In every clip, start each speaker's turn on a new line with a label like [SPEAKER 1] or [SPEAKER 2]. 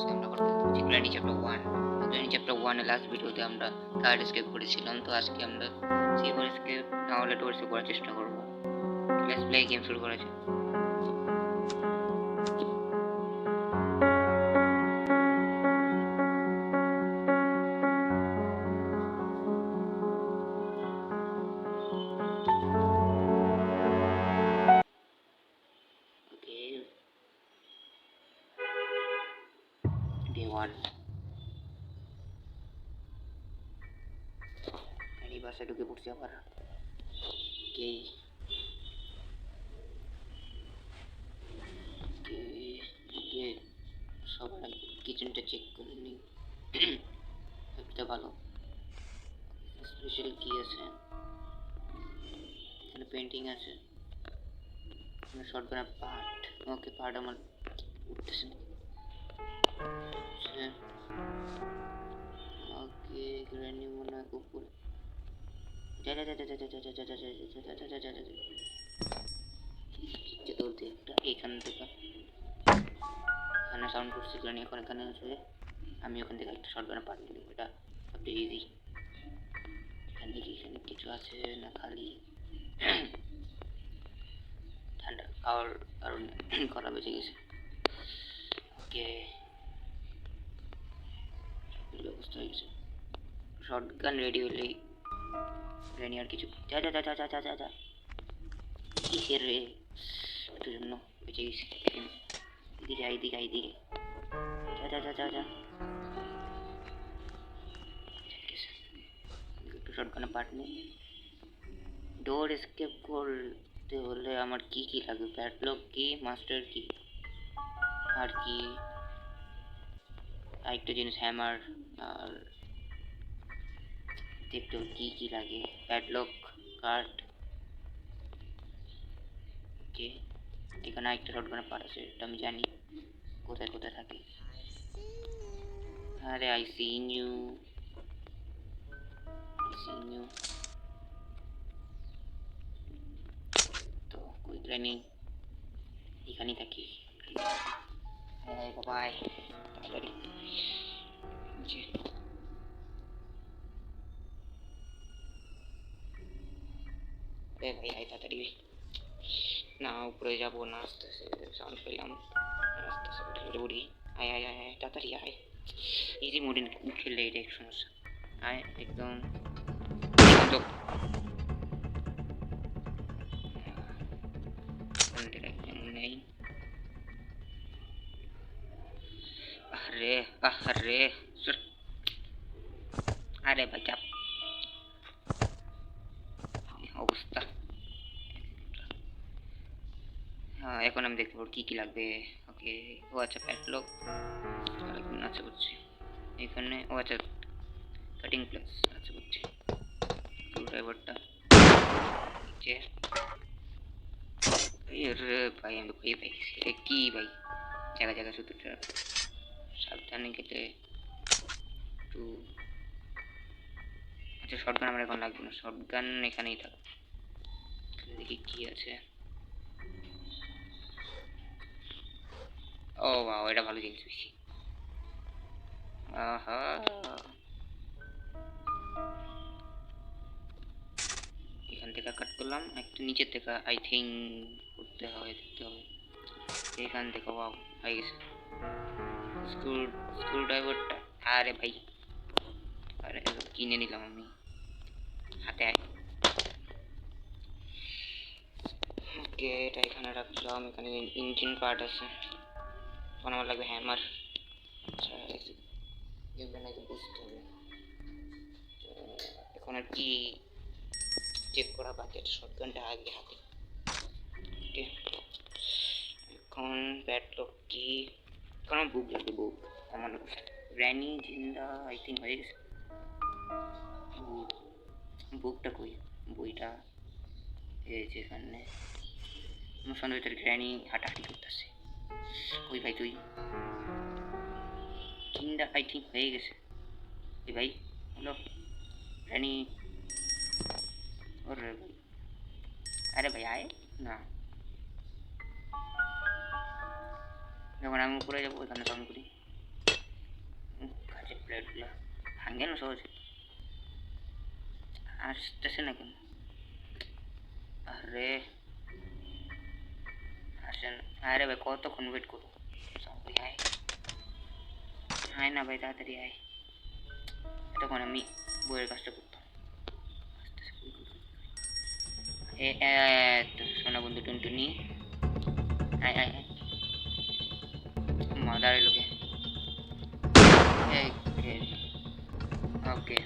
[SPEAKER 1] আজকে আমরা করতে যাচ্ছি চ্যাপ্টার ওয়ান গ্র্যানি চ্যাপ্টার ওয়ানে লাস্ট ভিডিওতে আমরা থার্ড স্কেপ করেছিলাম। তো আজকে আমরা স্কেপ না হলে স্কেপ করার চেষ্টা করব। লেটস প্লে গেম শুরু করা 1 আর এই বাসায় ঢুকে পড়ছি আবার কে কে সবার আগে কিচেনটা চেক করে নিই। এটা ভালো। স্পেশাল কি আছে। এখানে পেন্টিং আছে। শর্ট করে পার্ট ওকে পার্ট আমার উঠতেছে। ওকে গ্র্যানি মনে হয় উপরে যা যা যা একটা এখান থেকে এখানে সাউন্ড করছে গ্র্যানি এখন এখানে আছে আমি ওখান থেকে একটা শর্ট গানে পার্ট নিলাম এটা সবচেয়ে ইজি এখানে দেখি এখানে কিছু আছে না খালি ঠান্ডা খাওয়ার কারণে করা বেঁচে গেছে ওকে ব্যবস্থা হয়ে গেছে শর্ট গান রেডি হলেই রেনি আর কিছু যা যা যা যা যা যা যা যা। কিসের রে এটার জন্য বেঁচে গেছি। এদিকে আয় এদিকে আয়, এদিকে। যা যা যা যা যা। একটু শর্ট গানে পার্ট নিই ডোর এসকেপ করতে হলে আমার কি কি লাগবে? প্যাডলক কি? মাস্টার কি? আর কি? আরেকটা জিনিস হ্যামার আর দেখতে কি কি লাগে। প্যাডলক কার্ড ওকে এখানে আরেকটা শর্টগানের পার্ট আছে, এটা আমি জানি। কোথায় কোথায় থাকে। আরে I C U I C U তো কই ট্রেনিং এখানেই থাকি। হ্যাঁ বাবাই তাড়াতাড়ি ভাই আয় তাড়াতাড়ি না উপরে যাব না আস্তে আস্তে সাউন্ড পেলাম আস্তে আস্তে উঠে উঠে আয় আয় আয় তাড়াতাড়ি আয় ইজি মোডে খেললে এটা এক সমস্যা আয় একদম আরে আরে ভাই চাপ অবস্থা হ্যাঁ এখন আমি দেখতে পাবো কী কী লাগবে ওকে ও আচ্ছা প্যাটলক আচ্ছা বুঝছি এখানে ও আচ্ছা কাটিং প্লাস আচ্ছা স্ক্রু ড্রাইভারটা রে ভাই আমি পাই গেছি রে কি ভাই জায়গা জায়গা শুধু সাবধানে গেলে একটু আচ্ছা শর্ট গান আমার এখন লাগবে না। শর্ট গান এখানেই থাক। দেখি কি আছে। ও বাবা, এটা ভালো জিনিস বেশি। এখান থেকে কাট করলাম। একটা নিচের থেকে আই থিঙ্ক করতে হবে, দেখতে হবে। এখান থেকে বাবা হয়ে গেছে। স্ক্রু স্ক্রু ড্রাইভারটা আরে ভাই। আরে কিনে নিলাম আমি। হাতে ওকে এটা এখানে রাখলাম এখানে ইঞ্জিন পার্ট আছে। এখন আমার লাগবে হ্যামার আচ্ছা নাকি বুঝতে হবে। এখন আর কি চেক করা বাকি আছে? শর্টগানটা আগে হাতে। ওকে এখন ব্যাটলক কি? এখন আমার বুক লাগবে বুক আমার র্যানি জিন্দা আই থিঙ্ক হয়ে গেছে। বুকটা কই? বইটা এই যেখানে আমার সন্ধ্যে ভিতরে গ্র্যানি হাঁটাহাঁটি করতেছে। কই ভাই তুই? জিন্দা আই থিঙ্ক হয়ে গেছে। এই ভাই হ্যালো গ্র্যানি ওরে ভাই। আরে ভাই, আয়। না। যখন আমি উপরে যাব ওইখানে সাউন্ড করি কাঁচের প্লেটগুলো ভাঙে না সহজে আসতেছে না কেন আরে আসেন আরে ভাই কতক্ষণ ওয়েট করব সবাই আয় না ভাই তাড়াতাড়ি আয় তখন আমি বইয়ের কাজটা করতাম সোনা বন্ধু টুনটুনি আয় আয় আয় লোকে ওকে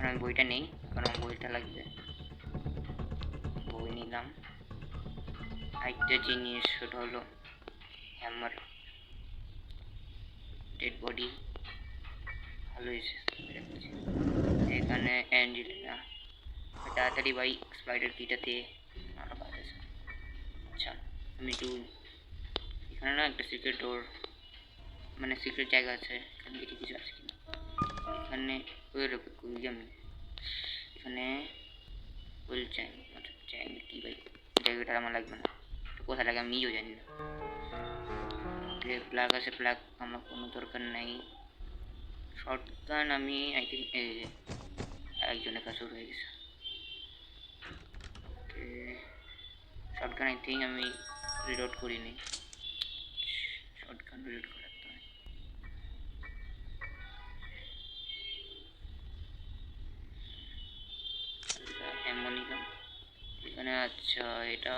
[SPEAKER 1] আমি বইটা নেই কারণ বইটা লাগবে বই নিলাম আরেকটা জিনিস সেটা হলো হ্যামার ডেড বডি ভালো হয়েছে। এখানে অ্যাঞ্জেলিনা তাড়াতাড়ি ভাই স্পাইডার কিটাতে আচ্ছা আমি একটু এখানে না একটা সিক্রেট ডোর মানে সিক্রেট জায়গা আছে, এখানে দেখি কিছু আছে কিনা। এখানে, ওই রকম কুইল আমি এখানে কুইল চাই আচ্ছা চাই কি ভাই? জায়গাটা আমার লাগবে না। তো কোথায় লাগে আমি নিজেও জানি না। প্লাগ আছে প্লাগ আমার কোনো দরকার নাই। শর্ট গান আমি আই থিঙ্ক একজনের কাছে হয়ে গেছে। শর্ট গান আই থিঙ্ক আমি রিলোড করিনি। হয়। এমন নিলাম এখানে আচ্ছা এটা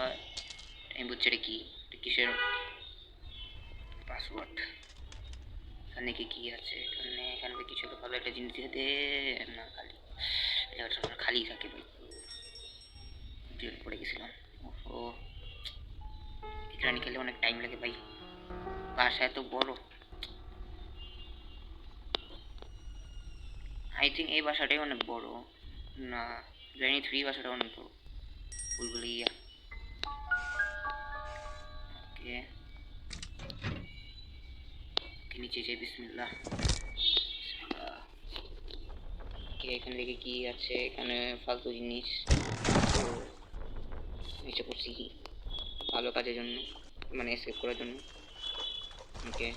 [SPEAKER 1] আমি বুঝছি এটা কি এটা কিসের পাসওয়ার্ড এখানে কি কি আছে এখানে এখানে কিছু একটা ভালো একটা জিনিস দিয়ে দে না খালি সবসময় খালি থাকে ভাই ডিল পড়ে গেছিলাম ও এখানে খেলে অনেক টাইম লাগে ভাই বাসা এত বড় আই থিঙ্ক এই বাসাটাই অনেক বড়। না, জানি থ্রি বাসাটা অনেক বড়। বুলবুলিয়া ওকে। ওকে, নিচে যাই, বিসমিল্লাহ। ওকে, এখানে দেখে কি আছে? এখানে ফালতু জিনিস। নিচে করছি কি? ভালো কাজের জন্য মানে সেভ করার জন্য। ওকে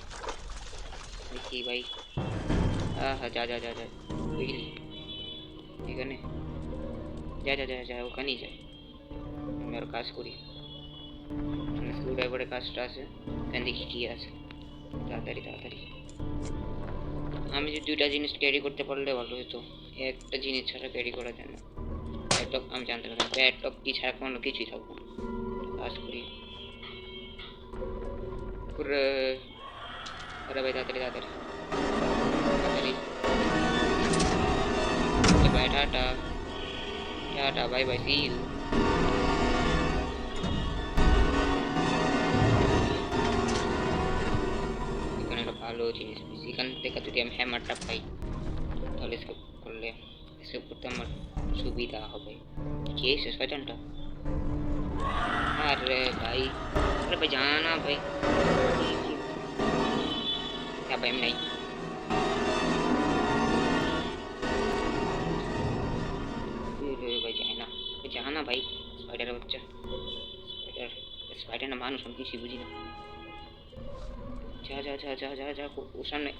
[SPEAKER 1] দেখি ভাই হ্যাঁ যা যা যা যা বুঝলি এখানে যা যা যা যা ওখানেই যাই আমি আর কাজ করি স্ক্রু ড্রাইভারের কাজটা আছে এখানে দেখি কি আছে তাড়াতাড়ি তাড়াতাড়ি আমি যদি দুইটা জিনিস ক্যারি করতে পারলে ভালো হতো একটা জিনিস ছাড়া ক্যারি করা যায় না ল্যাপটপ আমি জানতে পারলাম ল্যাপটপ কি ছাড়া কোনো কিছুই থাকব কাজ করি পুরো আরে ভাই তাড়াতাড়ি তাড়াতাড়ি তাড়াতাড়ি bye tata tata bye bye see you এখানে একটা ভালো জিনিস পেয়েছি এখান থেকে যদি আমি হ্যামারটা পাই তাহলে স্কেপ করলে স্কেপ করতে আমার সুবিধা হবে কে এসে শয়তানটা আরে ভাই আরে ভাই জানা না ভাই হ্যাঁ আমি নাই ভাই যায় না জানা না ভাই স্পাইডারের বাচ্চা স্পাইডার স্পাইডার না মানুষ আমি কিছুই বুঝি না যা যা যা যা যা যা ওর সামনে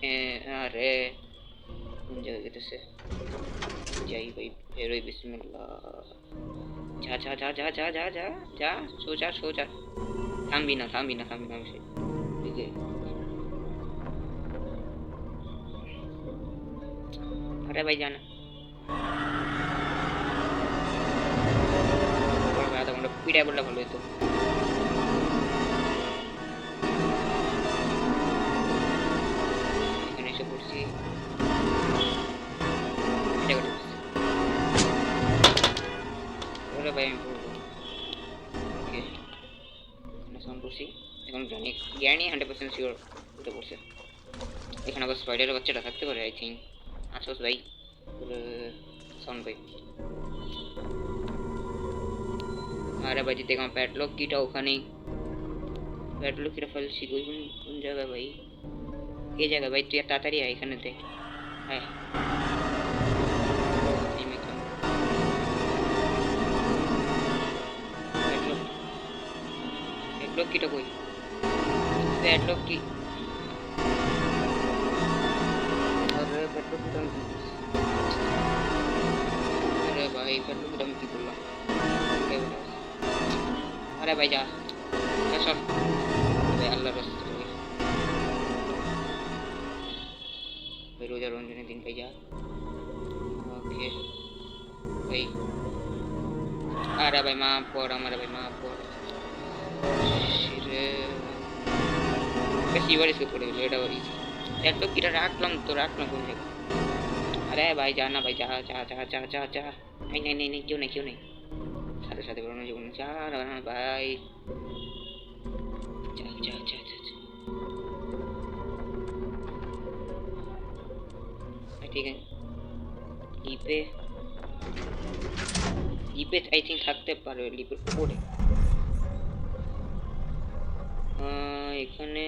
[SPEAKER 1] আরে কোন জায়গায় গেতেছে যাই ভাই বেরোই বিসমিল্লাহ যা যা যা যা যা যা যা যা সোজা সোজা থামবি না থামবি না থামবি না আমি ঠিক আছে আধা ঘণ্টা পিড়ায় বললে ভালো এখানে এসে পড়ছি পড়ছি। ভাই ওকে এখানে হান্ড্রেড পার্সেন্ট শিওর পড়ছে এখানে স্পাইডারের বাচ্চাটা থাকতে পারে আই থিঙ্ক আসোস ভাই সাউন্ড ভাই আরে ভাই আমার প্যাটলক কিটা ওখানেই প্যাটলক কিটা ফেলছি কোন কোন জায়গায় ভাই এই জায়গায় ভাই তুই তাড়াতাড়ি আয় এখানে দেখ আয় এই মেয়ে কেমন? প্যাটলক প্যাটলক কিটা কই প্যাটলক কি এই প্যাডলকে আমি কি করলাম উঠে উঠে আসে। আরে ভাই যা যা সর ভাই আল্লাহর রাস্তা চলে ভাই রোজা রঞ্জনের দিন ভাই যা ওকে ভাই আরে ভাই মা পড় আমার ভাই মা পড় রে বেশি এবার এসে পড়ে গেলো এটা ওরই এত কিটা রাখলাম তো রাখলাম কোন জায়গায় আরে ভাই এই নেই নেই নেই কেউ নেই কেউ নেই। সাথে সাথে বেরোনো জীবন না, ভাই যা যা। ভাই, ঠিক আছে। লিপে লিপে আই থিঙ্ক থাকতে পারে লিপের উপরে। এখানে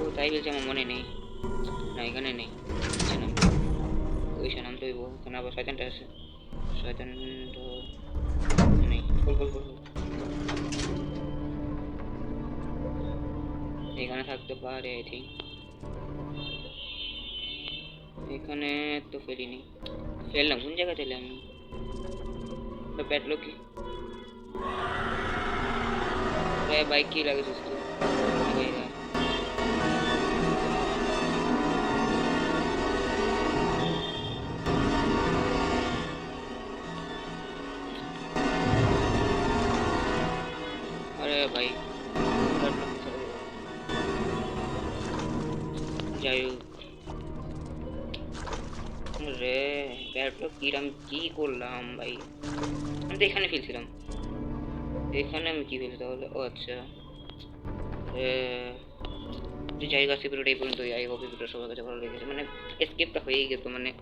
[SPEAKER 1] ও তাই বলছে আমার মনে নেই। না এখানে নেই। নিচে নাম তৈব এখানে আবার শয়তানটা আছে শয়তান তো নেই। বল বল বল। এখানে থাকতে পারে আই থিঙ্ক এখানে তো ফেলিনি। ফেললাম, কোন জায়গায় ফেলে আমি ব্যাটলো কি বাইক কি লাগিয়েছিস তুই যাই হোক। রে ব্যাটলো কিরাম কি করলাম ভাই? আমি তো এখানে ফেলছিলাম এখানে আমি কি ফেলছি তাহলে? ও আচ্ছা। এ, যে জায়গা আছে পুরোটাই পর্যন্ত যাই হোক ভিডিওটা সবার কাছে ভালো লেগেছে। মানে স্কেপটা হয়েই গেতো মানে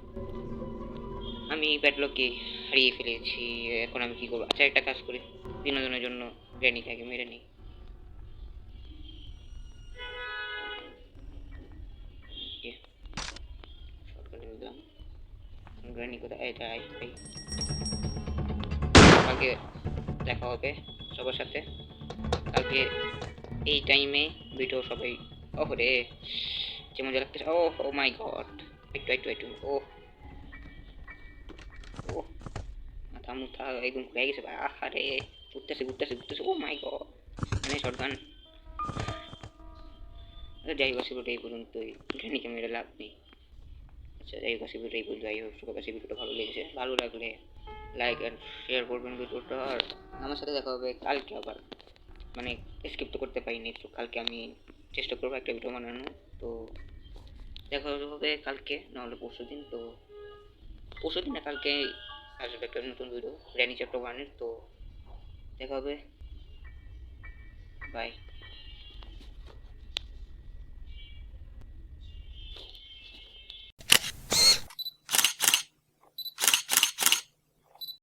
[SPEAKER 1] আমি ব্যাটলকে হারিয়ে ফেলেছি। এখন আমি কি করব? আচ্ছা একটা কাজ করি। বিনোদনের জন্য গ্র্যানিটাকে মেরে নিই। গ্র্যানি কোথায়? এটা কালকে দেখা হবে সবার সাথে। কালকে এই টাইমে ভিডিও সবাই, ওহ রে যে মজা লাগতেছে। ও ও মাই গড একটু একটু একটু ও ও মাথা মুথা একদম ঘুরে গেছে আরে ঘুরতেছে ঘুরতেছে ঘুরতেছে। ও মাই গড মানে শর্ট যাই হোক ভিডিওটা এই পর্যন্তই। গ্রানিকে মেরে লাভ নেই। আচ্ছা যাই হোক ভিডিওটা এই পর্যন্ত যাই হোক কাছে ভিডিওটা ভালো লেগেছে। ভালো লাগলে লাইক অ্যান্ড শেয়ার করবেন ভিডিওটা, আর আমার সাথে দেখা হবে কালকে আবার। মানে স্কিপ তো করতে পারিনি, তো কালকে আমি চেষ্টা করব একটা ভিডিও বানানো তো দেখা হবে কালকে, নাহলে পরশু দিন, তো পরশু দিন না, কালকে আসবে একটা নতুন ভিডিও র্যানি চ্যাপ্টার ওয়ানের তো দেখা হবে। বাই